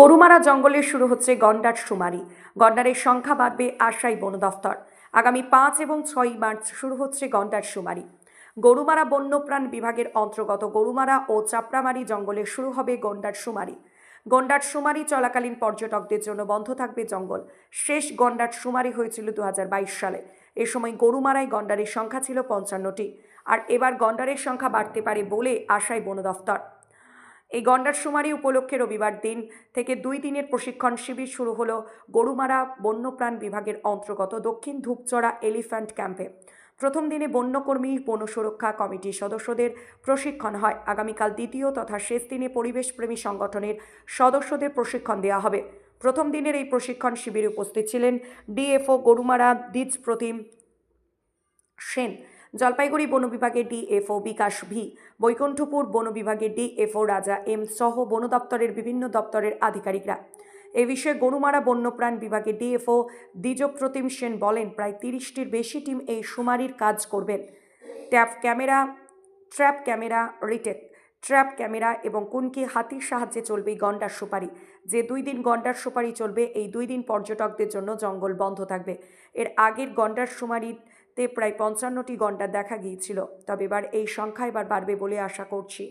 গরুমারা জঙ্গলে শুরু হচ্ছে গন্ডার শুমারি। গন্ডারের সংখ্যা বাড়বে আশাই বন দফতর। আগামী পাঁচ এবং ছয় মার্চ শুরু হচ্ছে গন্ডার শুমারি। গরুমারা বন্যপ্রাণ বিভাগের অন্তর্গত গরুমারা ও চাপড়ামারি জঙ্গলে শুরু হবে গন্ডার শুমারি। গন্ডার শুমারি চলাকালীন পর্যটকদের জন্য বন্ধ থাকবে জঙ্গল। শেষ গন্ডার শুমারি হয়েছিল দু হাজার বাইশ সালে। এ সময় গরুমারায় গন্ডারের সংখ্যা ছিল পঞ্চান্নটি। আর এবার গন্ডারের সংখ্যা বাড়তে পারে বলে আশায় বন দফতর। এই গন্ডার শুমারি উপলক্ষে রবিবার দিন থেকে দুই দিনের প্রশিক্ষণ শিবির শুরু হলো গরুমারা বন্যপ্রাণ বিভাগের অন্তর্গত দক্ষিণ ধূপচড়া এলিফ্যান্ট ক্যাম্পে। প্রথম দিনে বন্যকর্মী, বন সুরক্ষা কমিটির সদস্যদের প্রশিক্ষণ হয়। আগামীকাল দ্বিতীয় তথা শেষ দিনে পরিবেশপ্রেমী সংগঠনের সদস্যদের প্রশিক্ষণ দেওয়া হবে। প্রথম দিনের এই প্রশিক্ষণ শিবিরে উপস্থিত ছিলেন ডিএফও গরুমারা দ্বিজ প্রতিম সেন। জলপাইগুড়ি বন বিভাগের ডিএফও বিকাশ ভি, বৈকুণ্ঠপুর বন বিভাগের ডিএফও রাজা এম সহ বন দপ্তরের বিভিন্ন দপ্তরের আধিকারিকরা। এ বিষয়ে গরুমারা বন্যপ্রাণ বিভাগের ডিএফও দ্বিজপ্রতিম সেন বলেন, প্রায় তিরিশটির বেশি টিম এই শুমারির কাজ করবেন। Trap camera, trap camera, retake, trap camera এবং কুনকি হাতির সাহায্যে চলবে গন্ডার সুপারি। যে দুই দিন গন্ডার সুপারি চলবে, এই দুই দিন পর্যটকদের জন্য জঙ্গল বন্ধ থাকবে। এর আগের গন্ডার সুমারিতে প্রায় পঞ্চান্নটি গন্ডার দেখা গিয়েছিল। তবে এবার এই সংখ্যা এবার বাড়বে বলে আশা করছি।